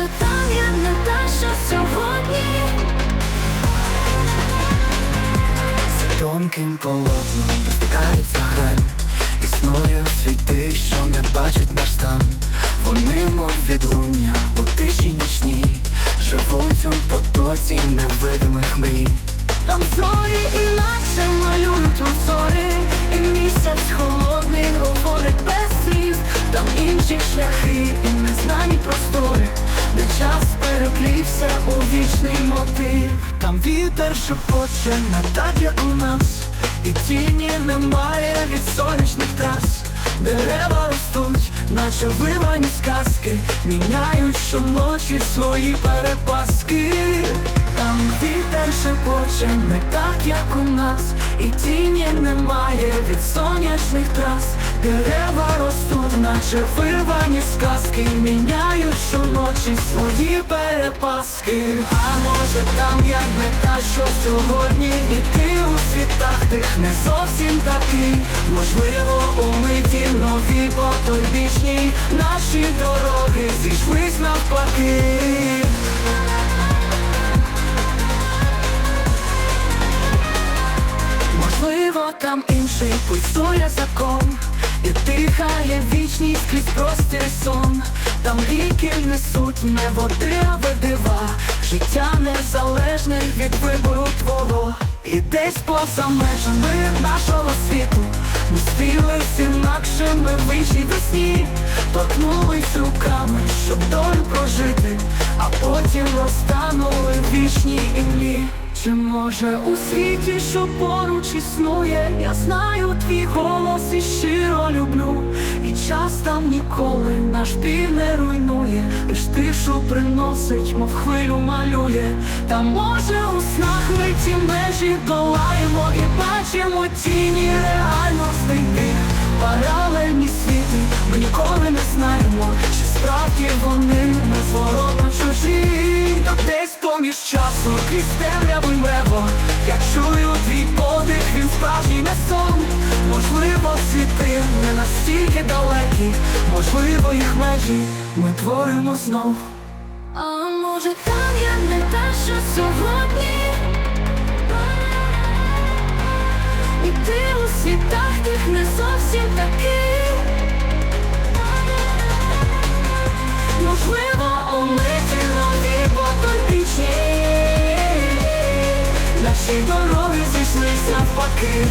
може там я не та, що сьогодні. За тонким полотном розтикається грань. Існує світи, що не бачать наш стан. Вони, мов відлуння у тиші нічній Живуть у потоці невидимих мрій. Там зорі інакше малюють узори І місяць холодний говорить без слів Там інші шляхи і незнані простори час переплівся у вічний мотив. Там вітер шепоче не так, як у нас. І тіні немає від сонячних трас. Дерева ростуть, наче вирвані сказки. Міняють щоночі свої перепаски. Там вітер шепоче не так, як у нас. І тіні немає від сонячних трас. Дерева ростуть, наче вирвані сказки. Міняють щоночі свої перепаски. А може там як не та, що сьогодні І ти у світах тих не зовсім такий. Можливо, у миті нові потойбічні Наші дороги зійшлись навпаки. Можливо, там інший пульсує закон І дихає вічність крізь простір сон Там ріки несуть не води, а видива Життя незалежне від вибору твого. І десь поза межами нашого світу. Ми стрілись інакшими в іншій весні. Торкнулись руками, щоб долю прожити. А потім розтанули в вічній імлі чи може у світі, що поруч існує, я знаю твій голос і щиро люблю, і час там ніколи наш біль не руйнує, лиш тишу приносить, мов хвилю малює, та може у снах ми ті межі долаємо і бачимо тіні реальностей тих паралельні світи, ми ніколи не знаємо, чи справді вони поміж часу крізь темряву й небо. Я чую твій подих, він справжній не сон. Можливо, світи не настільки далекі, можливо, їх межі ми творимо знов. А може там я не та, що сьогодні? І ти у світах тих не зовсім такий Наші дороги зійшлися навпаки